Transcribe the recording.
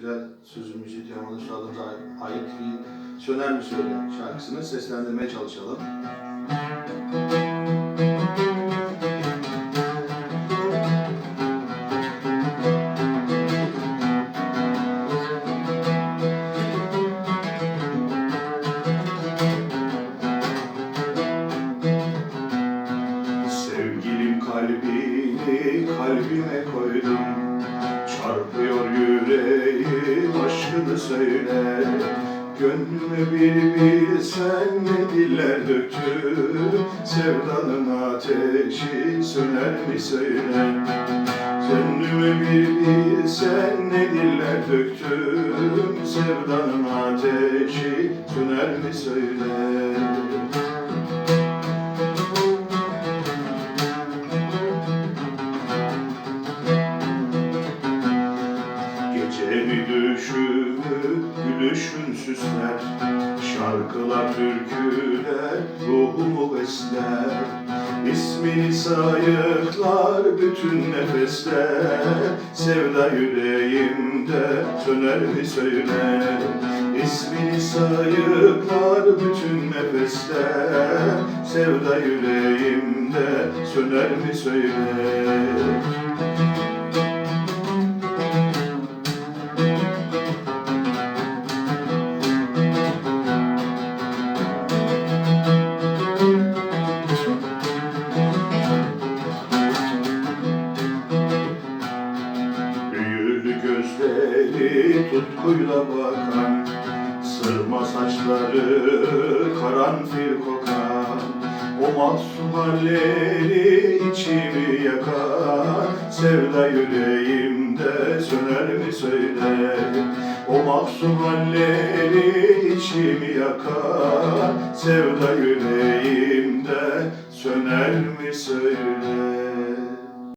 güzel sözü müziği Teoman Üstadımıza ait bir Söner mi Söyle şarkısını seslendirmeye çalışalım. Sevgilim kalbini kalbime koydum Çarpıyor yüreğim aşkını söyle. Gönlüme bir bilsen ne diller döktüm Sevdanın ateşi söner mi söyle? Gönlüme bir bilsen ne diller döktüm Sevdanın ateşi söner mi söyle Düşümü gülüşün süsler Şarkılar, türküler ruhumu besler. İsmini sayıklar bütün nefesler. Sevda yüreğimde söner mi söyle İsmini sayıklar bütün nefesler. Sevda yüreğimde söner mi söyle tutkuyla bakan Sırma saçları karanfil kokan O masum halleri içimi yakan Sevda yüreğimde söner mi söyle? O masum halleri içimi yakan Sevda yüreğimde söner mi söyle